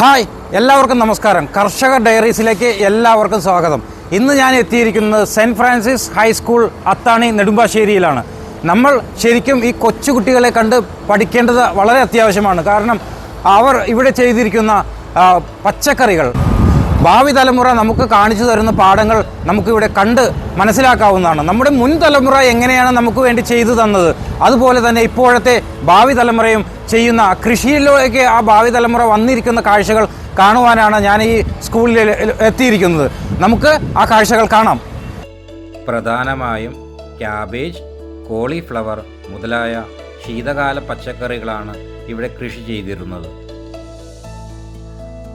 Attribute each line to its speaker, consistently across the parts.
Speaker 1: Hi എല്ലാവർക്കും നമസ്കാരം. കർഷക ഡയറീസിലേക്ക് എല്ലാവർക്കും സ്വാഗതം. ഇന്ന് ഞാൻ എത്തിയിരിക്കുന്നത് Saint Francis high school Athani നെടുമ്പാശ്ശേരിയിലാണ്. നമ്മൾ ശരിക്കും ഈ കൊച്ചുകുട്ടികളെ കണ്ട് പഠിക്കേണ്ടത് വളരെ അത്യാവശ്യമാണ്. കാരണം അവർ ഇവിടെ ചെയ്തിരിക്കുന്ന പച്ചക്കറികൾ. ഭാവി തലമുറ നമുക്ക് കാണിച്ചു തരുന്ന പാഠങ്ങൾ നമുക്കിവിടെ കണ്ട് മനസ്സിലാക്കാവുന്നതാണ്. നമ്മുടെ മുൻ തലമുറ എങ്ങനെയാണ് നമുക്ക് വേണ്ടി ചെയ്തു തന്നത്? അതുപോലെ തന്നെ ഇപ്പോഴത്തെ ഭാവി തലമുറയും ചെയ്യുന്ന കൃഷിയിലേക്ക് ആ ഭാവി തലമുറ വന്നിരിക്കുന്ന കാഴ്ചകൾ കാണുവാനാണ് ഞാൻ ഈ സ്കൂളിൽ എത്തിയിരിക്കുന്നത്. നമുക്ക് ആ കാഴ്ചകൾ കാണാം. പ്രധാനമായും ക്യാബേജ് കോളിഫ്ലവർ മുതലായ ശീതകാല പച്ചക്കറികളാണ് ഇവിടെ കൃഷി ചെയ്തിരുന്നത്.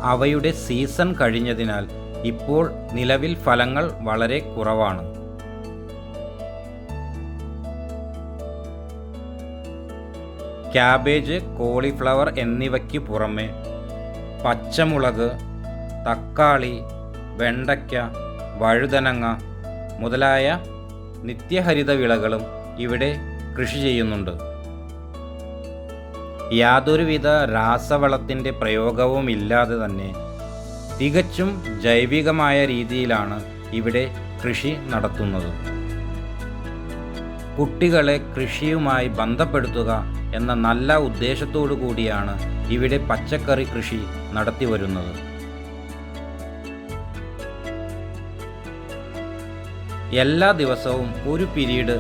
Speaker 1: അവയുടെ സീസൺ കഴിഞ്ഞതിനാൽ ഇപ്പോൾ നിലവിൽ ഫലങ്ങൾ വളരെ കുറവാണ്. ക്യാബേജ് കോളിഫ്ലവർ എന്നിവയ്ക്ക് പുറമെ പച്ചമുളക് തക്കാളി വെണ്ടയ്ക്ക വഴുതനങ്ങ മുതലായ നിത്യഹരിത വിളകളും ഇവിടെ കൃഷി ചെയ്യുന്നുണ്ട്. യാതൊരുവിധ രാസവളത്തിന്റെ പ്രയോഗവും ഇല്ലാതെ തന്നെ തികച്ചും ജൈവികമായ രീതിയിലാണ് ഇവിടെ കൃഷി നടത്തുന്നത്. കുട്ടികളെ കൃഷിയുമായി ബന്ധപ്പെടുത്തുക എന്ന നല്ല ഉദ്ദേശത്തോടു കൂടിയാണ് ഇവിടെ പച്ചക്കറി കൃഷി നടത്തി വരുന്നത്. എല്ലാ ദിവസവും ഒരു പിരീഡ്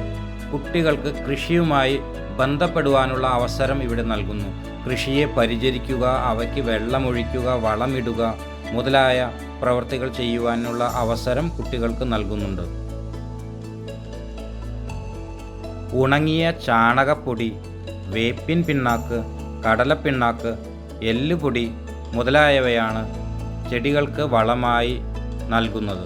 Speaker 1: കുട്ടികൾക്ക് കൃഷിയുമായി ബന്ധപ്പെടുവാനുള്ള അവസരം ഇവിടെ നൽകുന്നു. കൃഷിയെ പരിചരിക്കുക അവയ്ക്ക് വെള്ളമൊഴിക്കുക വളമിടുക മുതലായ പ്രവർത്തികൾ ചെയ്യുവാനുള്ള അവസരം കുട്ടികൾക്ക് നൽകുന്നുണ്ട്. ഉണങ്ങിയ ചാണകപ്പൊടി വേപ്പിൻ പിണ്ണാക്ക് കടലപ്പിണ്ണാക്ക് എല്ലുപൊടി മുതലായവയാണ് ചെടികൾക്ക് വളമായി നൽകുന്നത്.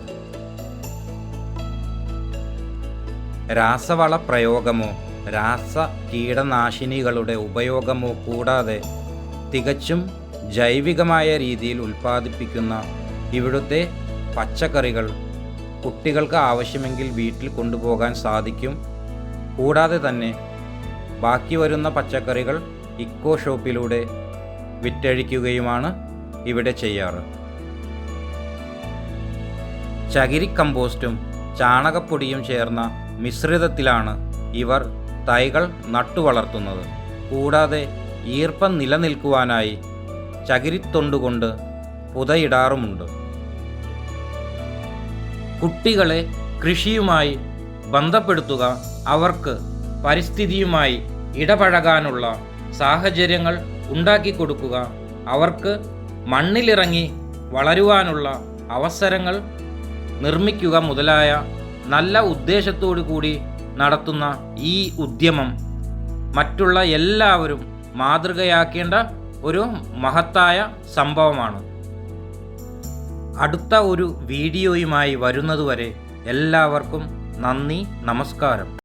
Speaker 1: രാസവള പ്രയോഗമോ രാസ കീടനാശിനികളുടെ ഉപയോഗമോ കൂടാതെ തികച്ചും ജൈവികമായ രീതിയിൽ ഉൽപ്പാദിപ്പിക്കുന്ന ഇവിടുത്തെ പച്ചക്കറികൾ കുട്ടികൾക്ക് ആവശ്യമെങ്കിൽ വീട്ടിൽ കൊണ്ടുപോകാൻ സാധിക്കും. കൂടാതെ തന്നെ ബാക്കി വരുന്ന പച്ചക്കറികൾ ഇക്കോ ഷോപ്പിലൂടെ വിറ്റഴിക്കുകയുമാണ് ഇവിടെ ചെയ്യാറ്. ചകിരി കമ്പോസ്റ്റും ചാണകപ്പൊടിയും ചേർന്ന മിശ്രിതത്തിലാണ് ഇവർ തൈകൾ നട്ടുവളർത്തുന്നത്. കൂടാതെ ഈർപ്പം നിലനിൽക്കുവാനായി ചകിരിത്തൊണ്ടുകൊണ്ട് പുതയിടാറുമുണ്ട്. കുട്ടികളെ കൃഷിയുമായി ബന്ധപ്പെടുത്തുക അവർക്ക് പരിസ്ഥിതിയുമായി ഇടപഴകാനുള്ള സാഹചര്യങ്ങൾ ഉണ്ടാക്കി കൊടുക്കുക അവർക്ക് മണ്ണിലിറങ്ങി വളരുവാനുള്ള അവസരങ്ങൾ നിർമ്മിക്കുക മുതലായ നല്ല ഉദ്ദേശത്തോടു കൂടി നടത്തുന്ന ഈ ഉദ്യമം മറ്റുള്ള എല്ലാവരും മാതൃകയാക്കേണ്ട ഒരു മഹത്തായ സംഭവമാണ്. അടുത്ത ഒരു വീഡിയോയുമായി വരുന്നതുവരെ എല്ലാവർക്കും നന്ദി നമസ്കാരം.